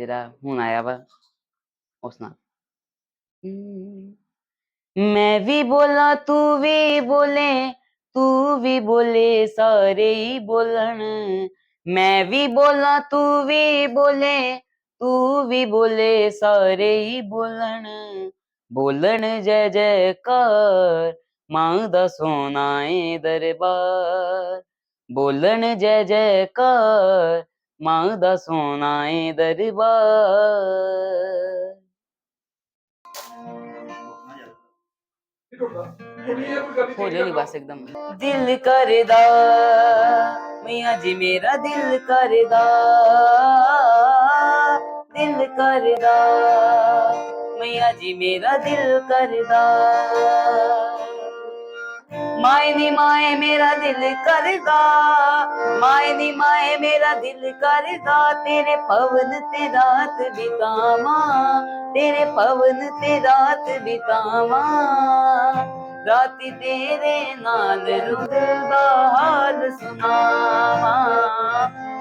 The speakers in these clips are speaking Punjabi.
ਜਿਹੜਾ ਹੁਣ ਆਇਆ ਵਾ, ਉਸ ਨਾਲ। ਮੈਂ ਵੀ ਬੋਲਾਂ, ਤੂੰ ਵੀ ਬੋਲੇ, ਤੂੰ ਵੀ ਬੋਲੇ, ਸਾਰੇ ਹੀ ਬੋਲਣ। ਮੈਂ ਵੀ ਬੋਲਾਂ, ਤੂੰ ਵੀ ਬੋਲੇ, ਤੂੰ ਵੀ ਬੋਲੇ, ਸਾਰੇ ਹੀ ਬੋਲਣ। ਬੋਲਣ ਜੈ ਜੈਕਾਰ, ਮਾਂ ਦਾ ਸੋਨਾ ਏ ਦਰਬਾਰ। ਬੋਲਣ ਜੈ ਜੈਕਾਰ ਮਾਂ ਦਾ ਸੋਨਾ ਏ ਦਰਬਾਰ। ਹੋ ਹੌਲੀ ਬਸ ਇੱਕਦਮ। ਦਿਲ ਕਰਦਾ, ਮੀਆਂ ਜੀ ਮੇਰਾ ਦਿਲ ਕਰਦਾ। ਦਿਲ ਕਰਦਾ, ਮੀਆਂ ਜੀ ਮੇਰਾ ਦਿਲ ਕਰਦਾ। ਮਾਏ ਨੀ ਮਾਏ ਮੇਰਾ ਦਿਲ ਕਰਦਾ, ਮਾਏ ਨੀ ਮਾਏ ਮੇਰਾ ਦਿਲ ਕਰਦਾ, ਤੇਰੇ ਪਵਨ ਤੇ ਰਾਤ ਬਿਤਾਵਾਂ, ਤੇਰੇ ਪਵਨ ਤੇ ਰਾਤ ਬਿਤਾਵਾਂ। ਰਾਤੀ ਤੇਰੇ ਨਾਲ ਰੁਦਲ ਦਾ ਹਾਲ ਸੁਣਾਵਾਂ।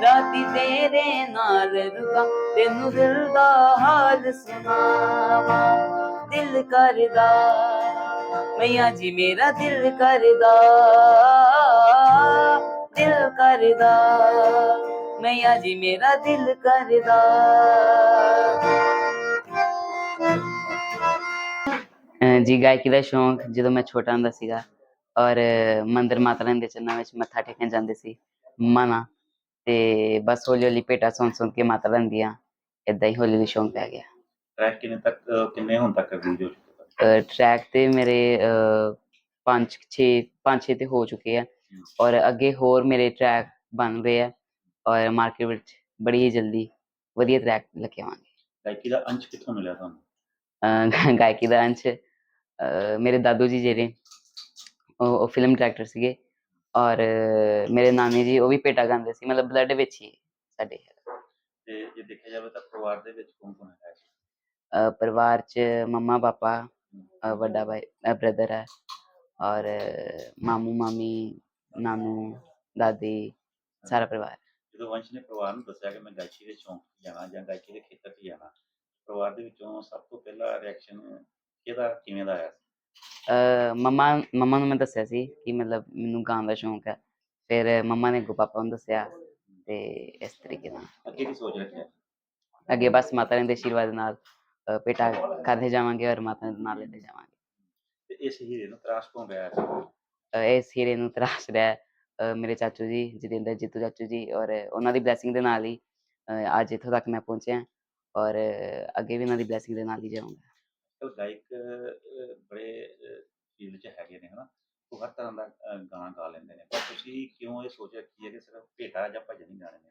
ਰਾਤੀ ਤੇਰੇ ਨਾਲ ਰੁਕਾਂ ਤੈਨੂੰ ਦਿਲ ਦਾ ਹਾਲ ਸੁਣਾਵਾਂ। ਦਿਲ ਕਰਦਾ ਮਈਆ ਜੀ ਮੇਰਾ ਦਿਲ ਕਰਦਾ ਦਿਲ ਕਰਦਾ। ਮਈਆ ਜੀ ਮੇਰਾ ਦਿਲ ਕਰਦਾ। ਜੀ ਗਾਇਕੀ ਦਾ ਸ਼ੌਂਕ ਜਦੋਂ ਮੈਂ ਛੋਟਾ ਹੁੰਦਾ ਸੀਗਾ ਔਰ ਮੰਦਿਰ ਮਾਤਾ ਰਾਣੀ ਦੇ ਚਰਨਾਂ ਵਿੱਚ ਮੱਥਾ ਟੇਕਣ ਜਾਂਦੇ ਸੀ ਮਨਾ। ਤੇ ਬਸ ਹੌਲੀ ਹੌਲੀ ਭੇਟਾ ਸੁਣ ਸੁਣ ਕੇ ਮਾਤਾ ਰਾਣੀ ਦੀਆਂ ਏਦਾਂ ਹੀ ਹੌਲੀ ਹੌਲੀ ਸ਼ੌਂਕ ਪੈ ਗਿਆ। ਟਰੈਕ ਕਿੰਨੇ ਤੱਕ ਕਿੰਨੇ ਹੁਣ ਤੱਕ ਚੁੱਕੇ ਟਰੈਕ ਤੇ ਮੇਰੇ 5 6 5 6 ਤੇ ਹੋ ਚੁੱਕੇ ਆ। ਔਰ ਅੱਗੇ ਹੋਰ ਮੇਰੇ ਟਰੈਕ ਬਣ ਰਹੇ ਆ। ਔਰ ਮਾਰਕੀਟ ਵਿੱਚ ਬੜੀ ਹੀ ਜਲਦੀ ਵਧੀਆ ਟਰੈਕ ਲੈ ਕੇ ਆਵਾਂਗੇ ਗਾਇਕੀ ਦਾ ਅੰਸ਼ ਕਿੱਥੋਂ ਮਿਲਿਆ ਤੁਹਾਨੂੰ? ਗਾਇਕੀ ਦਾ ਅੰਸ਼ ਮੇਰੇ ਦਾਦੂ ਜੀ ਜਿਹੜੇ ਉਹ ਫਿਲਮ ਡਾਇਰੈਕਟਰ ਸੀਗੇ। ਔਰ ਮੇਰੇ ਨਾਨੀ ਜੀ ਉਹ ਵੀ ਪੇਟਾ ਗਾਉਂਦੇ ਸੀ ਮਤਲਬ ਬਲੱਡ ਵਿੱਚ ਹੀ ਸਾਡੇ ਤੇ ਜੇ ਦੇਖਿਆ ਜਾਵੇ ਤਾਂ ਪਰਿਵਾਰ ਦੇ ਵਿੱਚ ਕੌਣ ਕੌਣ ਹੈ ਪਰਿਵਾਰ 'ਚ ਮੰਮਾ ਪਾਪਾ ਵੱਡਾ ਭਾਈ ਬ੍ਰਦਰ ਹੈ ਔਰ ਮਾਮੂ ਮਾਮੀ ਨਾਨੂ ਦਾਦੀ ਸਾਰਾ ਪਰਿਵਾਰ ਜਦੋਂ ਵੰਸ਼ ਨੇ ਪਰਿਵਾਰ ਨੂੰ ਦੱਸਿਆ ਕਿ ਮੈਂ ਗਾਇਕੀ ਦੇ ਸ਼ੌਂਕ 'ਚ ਜਾਣਾ ਜਾਂ ਗਾਇਕੀ ਦੇ ਖੇਤਰ 'ਚ ਜਾਣਾ ਪਰਿਵਾਰ ਦੇ ਵਿੱਚੋਂ ਸਭ ਤੋਂ ਪਹਿਲਾ ਰਿਐਕਸ਼ਨ ਕਿਹਦਾ ਕਿਵੇਂ ਦਾ ਆਇਆ ਮੰਮਾ ਮੰਮਾ ਨੂੰ ਮੈਂ ਦੱਸਿਆ ਸੀ ਕਿ ਮਤਲਬ ਮੈਨੂੰ ਗਾਉਣ ਦਾ ਸ਼ੌਂਕ ਹੈ। ਫਿਰ ਮੰਮਾ ਨੇ ਪਾਪਾ ਨੂੰ ਦੱਸਿਆ ਤੇ ਇਸ ਤਰੀਕੇ ਨਾਲ। ਅੱਗੇ ਕੀ ਸੋਚ ਰੱਖਿਆ? ਅੱਗੇ ਬਸ ਮਾਤਾ ਰਾਣੀ ਦੇ ਆਸ਼ੀਰਵਾਦ ਨਾਲ। ਪੇਟਾ ਕਰਦੇ ਜਾਵਾਂਗੇ ਔਰ ਮਾਤਾ ਦੇ ਨਾਲ ਲੈਂਦੇ ਜਾਵਾਂਗੇ। ਤੇ ਇਸ ਹੀਰੇ ਨੂੰ ਤਰਾਸ਼ ਸੀ ਅਹ ਇਸ ਹੀਰੇ ਨੂੰ? ਤਰਾਸ਼ ਰਿਹਾ ਹੈ, ਅਹ ਮੇਰੇ ਚਾਚੂ ਜੀ ਜਤਿੰਦਰ ਜੀਤੂ ਚਾਚੂ ਜੀ ਔਰ ਉਹਨਾਂ ਦੀ ਬਲੇਸਿੰਗ ਦੇ ਨਾਲ ਹੀ ਅਹ ਅੱਜ ਇੱਥੋਂ ਤੱਕ ਮੈਂ ਪਹੁੰਚਿਆ ਔਰ ਅੱਗੇ ਵੀ ਉਹਨਾਂ ਦੀ ਬਲੇਸਿੰਗ ਦੇ ਨਾਲ ਹੀ ਜਾਊਂਗਾ। ਕੱਲ ਗਾਇਕ ਅਹ, ਬੜੇ ਫੀਲਡ 'ਚ ਹੈਗੇ ਨੇ ਹਨਾ? ਉਹ ਹਰ ਤਰ੍ਹਾਂ ਦਾ ਅਹ, ਗਾਣਾ ਗਾ ਲੈਂਦੇ ਨੇ। ਪਰ ਤੁਸੀਂ ਕਿਉਂ ਇਹ ਸੋਚ ਰੱਖੀ ਹੈ ਕਿ ਸਿਰਫ ਭੇਟਾ ਜਾਂ ਭਜਨ ਹੀ ਗਾਣੇ ਨੇ?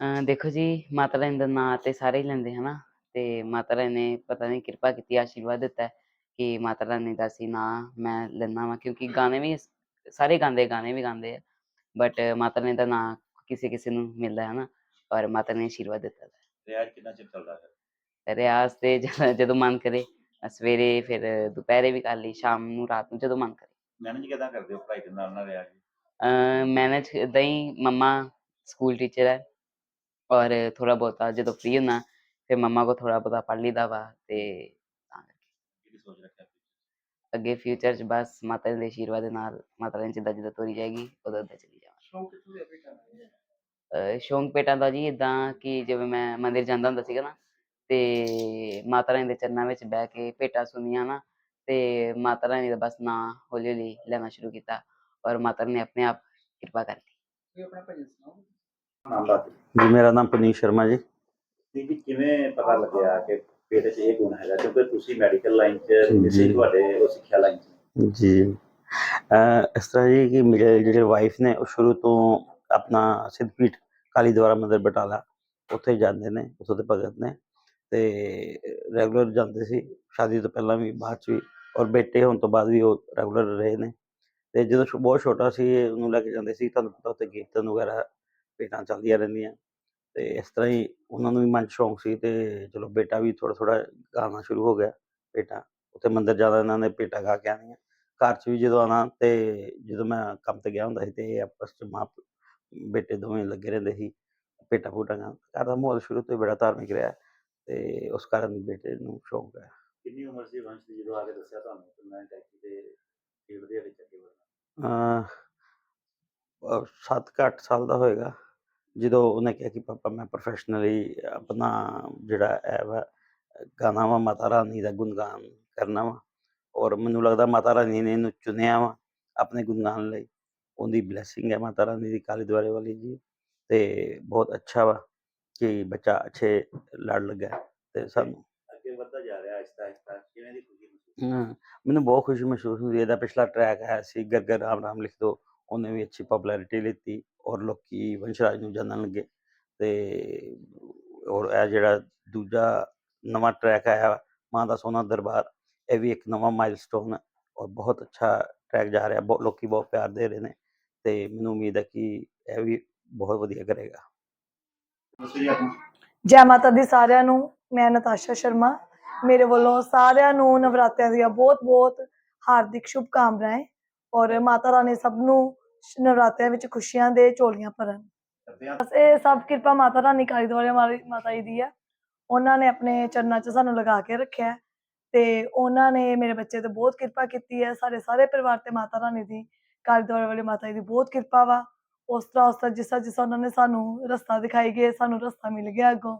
ਅਹ ਦੇਖੋ ਜੀ ਮਾਤਾ ਰਾਣੀ ਦਾ ਨਾਂ ਤੇ ਸਾਰੇ ਹੀ ਲੈਂਦੇ ਹਨਾ? ਤੇ ਮਾਤਾ ਰਾਣੀ ਨੇ ਪਤਾ ਨਹੀਂ ਕਿਰਪਾ ਕੀਤੀ ਆਸ਼ੀਰਵਾਦ ਦਿੱਤਾ ਕਿ ਮਾਤਾ ਰਾਣੀ ਦਾ ਸੀ ਨਾਂ ਮੈਂ ਲੈਣਾ ਵਾ ਕਿਉਂਕਿ ਗਾਣੇ ਵੀ ਸਾਰੇ ਗਾਉਂਦੇ ਗਾਣੇ ਵੀ ਗਾਉਂਦੇ ਆ ਬਟ ਮਾਤਾ ਰਾਣੀ ਦਾ ਨਾਂ ਕਿਸੇ ਕਿਸੇ ਨੂੰ ਮਿਲਦਾ ਹੈ ਨਾ ਔਰ ਮਾਤਾ ਨੇ ਆਸ਼ੀਰਵਾਦ ਦਿੱਤਾ ਰਿਆਜ਼ ਕਿੰਨਾ ਚਿਰ ਚੱਲਦਾ ਹੈ ਰਿਆਜ਼ ਤੇ ਜ- ਜਦੋਂ ਮਨ ਕਰੇ ਸਵੇਰੇ ਫਿਰ ਦੁਪਹਿਰੇ ਵੀ ਕਰ ਲਈ ਸ਼ਾਮ ਨੂੰ ਰਾਤ ਨੂੰ ਜਦੋਂ ਮਨ ਕਰੇ। ਮੈਨੇਜ ਕਿਦਾਂ ਕਰਦੇ ਹੋ ਪੜ੍ਹਾਈ ਦੇ ਨਾਲ ਨਾਲ ਰਿਆਜ਼ ਵੀ? ਮੈਨੇਜ ਇਦਾਂ ਹੀ ਮੰਮਾ ਸਕੂਲ ਟੀਚਰ ਹੈ ਔਰ ਥੋੜਾ ਬਹੁਤਾ ਜਦੋਂ ਫ੍ਰੀ ਹੁੰਦਾ ਫਿਰ ਮੰਮਾ ਕੋ ਥੋੜਾ ਬਹੁਤਾ ਪੜ੍ਹ ਲਈਦਾ ਵਾ ਤੇ ਤਾਂ ਕਰਕੇ। ਕੀ ਸੋਚ ਰੱਖਿਆ ਅੱਗੇ ਫਿਊਚਰ 'ਚ ਬਸ ਮਾਤਾ ਜੀ ਦੇ ਆਸ਼ੀਰਵਾਦ ਦੇ ਨਾਲ ਮਾਤਾ ਰਾਣੀ ਜਿੱਦਾਂ ਜਿੱਦਾਂ ਤੋਰੀ ਜਾਏਗੀ ਉਦੋਂ ਉਦੋਂ ਚਲੀ ਜਾਵਾਂ ਸ਼ੌਂਕ ਕਿੱਥੋਂ ਦਾ ਬੇਟਾ ਅਹ ਸ਼ੌਂਕ ਪੇਟਾਂ ਦਾ ਜੀ ਇਦਾਂ ਕਿ ਜਿਵੇਂ ਮੈਂ ਮੰਦਿਰ ਜਾਂਦਾ ਹੁੰਦਾ ਸੀਗਾ ਨਾ ਤੇ ਮਾਤਾ ਰਾਣੀ ਦੇ ਚਰਨਾਂ ਵਿੱਚ ਬਹਿ ਕੇ ਭੇਟਾਂ ਸੁਣੀਆਂ ਨਾ ਤੇ ਮਾਤਾ ਰਾਣੀ ਦਾ ਬਸ ਨਾਂ ਹੌਲੀ ਹੌਲੀ ਲੈਣਾ ਸ਼ੁਰੂ ਕੀਤਾ ਔਰ ਮਾਤਾ ਰਾਣੀ ਨੇ ਆਪਣੇ ਆਪ ਕਿਰਪਾ ਕਰਤੀ ਕੋਈ ਆਪਣਾ ਭਜਨ ਸੁਣਾਓ ਨਾਮ ਦੱਸ ਜੀ ਮੇਰਾ ਨਾਮ ਪਨੀਸ਼ ਸ਼ਰਮਾ ਜੀ। ਜੀ ਜੀ ਕਿਵੇਂ ਪਤਾ ਲੱਗਿਆ ਕਿ ਪੇਟ 'ਚ ਇਹ ਗੁਣ ਹੈਗਾ ਕਿਉਂਕਿ ਤੁਸੀਂ ਮੈਡੀਕਲ ਲਾਈਨ 'ਚ ਜੀ। ਤੁਹਾਡੇ ਉਹ ਸਿੱਖਿਆ ਲਾਈਨ 'ਚ ਜੀ। ਇਸ ਤਰ੍ਹਾਂ ਜੀ ਕਿ ਮੇਰੇ ਜਿਹੜੇ ਵਾਈਫ ਨੇ ਉਹ ਸ਼ੁਰੂ ਤੋਂ ਆਪਣਾ ਸਿੱਧਪੀਠ ਕਾਲੀ ਦੁਆਰਾ ਮੰਦਿਰ ਬਟਾਲਾ ਉੱਥੇ ਜਾਂਦੇ ਨੇ ਉੱਥੋਂ ਦੇ ਭਗਤ ਨੇ ਤੇ ਰੈਗੂਲਰ ਜਾਂਦੇ ਸੀ। ਸ਼ਾਦੀ ਤੋਂ ਪਹਿਲਾਂ ਵੀ ਬਾਅਦ 'ਚ ਵੀ ਔਰ ਬੇਟੇ ਹੋਣ ਤੋਂ ਬਾਅਦ ਵੀ ਉਹ ਰੈਗੂਲਰ ਰਹੇ ਨੇ। ਤੇ ਜਦੋਂ ਬਹੁਤ ਛੋਟਾ ਸੀ ਉਹਨੂੰ ਲੈ ਕੇ ਜਾਂਦੇ ਸੀ ਤੁਹਾਨੂੰ ਪਤਾ ਉੱਥੇ ਕੀਰਤਨ ਵਗੈਰਾ ਭੇਟਾਂ ਚੱਲਦੀਆਂ ਰਹਿੰਦੀਆਂ। ਤੇ ਇਸ ਤਰ੍ਹਾਂ ਹੀ ਉਹਨਾਂ ਨੂੰ ਵੀ ਮਨ 'ਚ ਸ਼ੌਂਕ ਸੀ ਤੇ ਚਲੋ ਬੇਟਾ ਵੀ ਥੋੜਾ ਥੋੜਾ ਗਾਣਾ ਸ਼ੁਰੂ ਹੋ ਗਿਆ ਭੇਟਾਂ ਉੱਥੇ ਮੰਦਿਰ ਜ਼ਿਆਦਾ ਇਹਨਾਂ ਨੇ ਭੇਟਾਂ ਗਾ ਕੇ ਆਉਣੀਆਂ। ਘਰ 'ਚ ਵੀ ਜਦੋਂ ਆਉਣਾ ਤੇ ਜਦੋਂ ਮੈਂ ਕੰਮ ਤੇ ਗਿਆ ਹੁੰਦਾ ਸੀ ਤੇ ਇਹ ਆਪਸ 'ਚ ਮਾਂ ਬੇਟੇ ਦੋਵੇਂ ਲੱਗੇ ਰਹਿੰਦੇ ਸੀ ਭੇਟਾ ਭੂਟਾ ਗਾਉਣ ਘਰ ਦਾ ਮਾਹੌਲ ਸ਼ੁਰੂ ਤੋਂ ਹੀ ਬੜਾ ਧਾਰਮਿਕ ਰਿਹਾ ਤੇ ਉਸ ਕਾਰਨ ਬੇਟੇ ਨੂੰ ਸ਼ੌਂਕ ਹੈ। ਕਿੰਨੀ ਉਮਰ ਸੀ ਵੰਸ਼ ਦੀ ਜਦੋਂ ਆ ਕੇ ਦੱਸਿਆ ਤੁਹਾਨੂੰ ਕਿ ਮੈਂ ਗਾਇਕੀ ਦੇ ਫੀਲਡ ਦੇ ਵਿੱਚ ਅੱਗੇ ਵਧਣਾ? ਅੱਠ ਸਾਲ ਦਾ ਹੋਏਗਾ। ਜਦੋਂ ਉਹਨੇ ਕਿਹਾ ਕਿ ਪਾਪਾ ਮੈਂ ਪ੍ਰੋਫੈਸ਼ਨਲੀ ਆਪਣਾ ਜਿਹੜਾ ਹੈ ਵਾ ਗਾਣਾ ਵਾ ਮਾਤਾ ਰਾਣੀ ਦਾ ਗੁਣਗਾਨ ਕਰਨਾ ਵਾ ਔਰ ਮੈਨੂੰ ਲੱਗਦਾ ਮਾਤਾ ਰਾਣੀ ਨੇ ਇਹਨੂੰ ਚੁਣਿਆ ਵਾ ਆਪਣੇ ਗੁਣਗਾਨ ਲਈ। ਉਹਦੀ ਬਲੇਸਿੰਗ ਹੈ ਮਾਤਾ ਰਾਣੀ ਦੀ ਕਾਲੀ ਦੁਆਰੇ ਵਾਲੀ ਜੀ ਤੇ ਬਹੁਤ ਅੱਛਾ ਵਾ ਕਿ ਬੱਚਾ ਅੱਛੇ ਲੜ ਲੱਗਾ ਹੈ ਤੇ ਸਾਨੂੰ ਅੱਗੇ ਵੱਧਦਾ ਜਾ ਰਿਹਾ ਆਹਿਸਤਾ ਆਹਿਸਤਾ। ਕਿਵੇਂ ਦੀ ਖੁਸ਼ੀ ਮਹਿਸੂਸ ਹਾਂ, ਮੈਨੂੰ ਬਹੁਤ ਖੁਸ਼ੀ ਮਹਿਸੂਸ ਹੁੰਦੀ ਹੈ। ਇਹਦਾ ਪਿਛਲਾ ਟਰੈਕ ਆਇਆ ਸੀ ਗਰ ਗਰ ਰਾਮ ਰਾਮ ਲਿਖ ਦੋ। ਉਹਨੇ ਵੀ ਅੱਛੀ ਪਪੂਲੈਰਿਟੀ ਲਿੱਤੀ ਔਰ ਲੋਕੀ ਵੰਸ਼ਰਾਜ ਨੂੰ ਜਾਣਨ ਲੱਗੇ ਤੇ ਔਰ ਇਹ ਜਿਹੜਾ ਦੂਜਾ ਨਵਾਂ ਟਰੈਕ ਆਇਆ ਮਾਂ ਦਾ ਸੋਨਾ ਦਰਬਾਰ ਇਹ ਵੀ ਇੱਕ ਨਵਾਂ ਮਾਈਲਸਟੋਨ ਹੈ ਔਰ ਬਹੁਤ ਅੱਛਾ ਟਰੈਕ ਜਾ ਰਿਹਾ ਬਹੁਤ ਲੋਕੀ ਬਹੁਤ ਪਿਆਰ ਦੇ ਰਹੇ ਨੇ ਤੇ ਮੈਨੂੰ ਉਮੀਦ ਹੈ ਕਿ ਇਹ ਵੀ ਬਹੁਤ ਵਧੀਆ ਕਰੇਗਾ। ਜੈ ਮਾਤਾ ਦੀ ਸਾਰਿਆਂ ਨੂੰ ਮੈਂ ਨਤਾਸ਼ਾ ਸ਼ਰਮਾ ਮੇਰੇ ਵੱਲੋਂ ਸਾਰਿਆਂ ਨੂੰ ਨਵਰਾਤਰਿਆਂ ਦੀਆਂ ਬਹੁਤ-ਬਹੁਤ ਹਾਰਦਿਕ ਸ਼ੁਭਕਾਮਨਾਵਾਂ ਔਰ ਮਾਤਾ ਰਾਣੀ ਸਭ ਨੂੰ ਸ਼- ਨਵਰਾਤਰਿਆਂ ਵਿੱਚ ਖੁਸ਼ੀਆਂ ਦੇ ਝੋਲੀਆਂ ਭਰਨ। ਬਸ ਇਹ ਸਭ ਕਿਰਪਾ ਮਾਤਾ ਰਾਣੀ ਕਾਲੀ ਦੁਆਰੇ ਵਾਲੀ ਮਾਤਾ ਜੀ ਦੀ ਹੈ ਉਹਨਾਂ ਨੇ ਆਪਣੇ ਚਰਨਾਂ 'ਚ ਸਾਨੂੰ ਲਗਾ ਕੇ ਰੱਖਿਆ ਤੇ ਉਹਨਾਂ ਨੇ ਮੇਰੇ ਬੱਚੇ ਤੇ ਬਹੁਤ ਕਿਰਪਾ ਕੀਤੀ ਹੈ। ਸਾਡੇ ਸਾਰੇ ਪਰਿਵਾਰ ਤੇ ਮਾਤਾ ਰਾਣੀ ਦੀ ਕਾਲੀ ਦੁਆਰੇ ਵਾਲੀ ਮਾਤਾ ਜੀ ਦੀ ਬਹੁਤ ਕਿਰਪਾ ਵਾ। ਉਸ ਤਰ੍ਹਾਂ ਉਸ ਤਰ੍ਹਾਂ ਜਿਸ ਤਰ੍ਹਾਂ ਜਿਸ ਉਹਨਾਂ ਨੇ ਸਾਨੂੰ ਰਸਤਾ ਦਿਖਾਈ ਗਏ, ਸਾਨੂੰ ਰਸਤਾ ਮਿਲ ਗਿਆ ਅੱਗੋਂ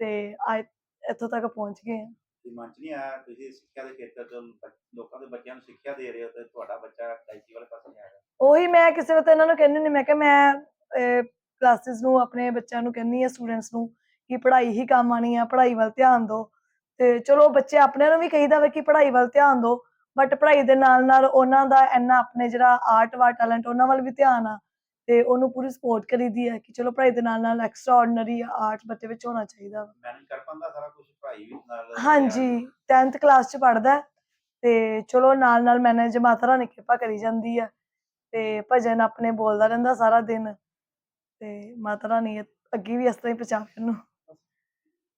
ਤੇ ਅੱਜ ਇੱਥੋਂ ਤੱਕ ਪਹੁੰਚ ਗਏ ਹਾਂ। ਕਿ ਮਨ ਚ ਨਹੀਂ ਆਇਆ? ਤੁਸੀਂ ਸਿੱਖਿਆ ਦੇ ਖੇਤਰ ਤੋਂ ਲੋਕਾਂ ਦੇ ਬੱਚਿਆਂ ਨੂੰ ਸਿੱਖਿਆ ਦੇ ਰਹੇ ਹੋ ਤੇ ਤੁਹਾਡਾ ਬੱਚਾ ਗਾਇਕੀ ਵਾਲੇ ਪਾਸੇ ਉਹੀ ਮੈਂ ਕਿਸੇ ਵੇਲੇ ਤਾਂ ਇਹਨਾਂ ਨੂੰ ਕਹਿੰਦੀ ਹੁੰਦੀ ਮੈਂ ਕਿਹਾ ਮੈਂ ਕਲਾਸਿਸ ਨੂੰ ਆਪਣੇ ਬੱਚਿਆਂ ਨੂੰ ਕਹਿੰਦੀ ਆ ਸਟੂਡੈਂਟਸ ਨੂੰ ਕਿ ਪੜ੍ਹਾਈ ਹੀ ਕੰਮ ਆਣੀ ਆ ਪੜ੍ਹਾਈ ਵੱਲ ਧਿਆਨ ਦਿਓ। ਤੇ ਚਲੋ ਬੱਚੇ ਆਪਣਿਆਂ ਨੂੰ ਵੀ ਕਹੀਦਾ ਵਾ ਕਿ ਪੜ੍ਹਾਈ ਵੱਲ ਧਿਆਨ ਦਿਓ ਬਟ ਪੜ੍ਹਾਈ ਦੇ ਨਾਲ ਨਾਲ ਉਹਨਾਂ ਦਾ ਇੰਨਾ ਆਪਣੇ ਜਿਹੜਾ ਆਰਟ ਵਾ ਟੈਲੈਂਟ ਉਹਨਾਂ ਵੱਲ ਵੀ ਧਿਆਨ ਆ ਤੇ ਉਹਨੂੰ ਪੂਰੀ ਸਪੋਰਟ ਕਰੀਦੀ ਹੈ ਕਿ ਚਲੋ ਪੜ੍ਹਾਈ ਦੇ ਨਾਲ ਨਾਲ ਐਕਸਟਰਾ ਆਰਡੀਨਰੀ ਆਰਟ ਬੱਚੇ ਵਿੱਚ ਹੋਣਾ ਚਾਹੀਦਾ ਵਾ। ਮੈਨੇਜ ਕਰ ਪਾਉਂਦਾ ਸਾਰਾ ਕੁਝ ਪੜ੍ਹਾਈ ਵੀ ਨਾਲ ਹਾਂਜੀ 10th ਕਲਾਸ ਚ ਪੜਦਾ ਤੇ ਚਲੋ ਨਾਲ ਨਾਲ ਮੈਨੇਜ ਮਾਤਾ ਰਾਣੀ ਕਿਰਪਾ ਕਰੀ ਜਾਂਦੀ ਆ। ਤੇ ਭਜਨ ਆਪਣੇ ਬੋਲਦਾ ਰਹਿੰਦਾ ਸਾਰਾ ਦਿਨ। ਤੇ ਮਾਤਾ ਰਾਣੀ ਅੱਗੇ ਵੀ ਇਸ ਤਰ੍ਹਾਂ ਹੀ ਪਹੁੰਚਾਵੇ ਉਹਨੂੰ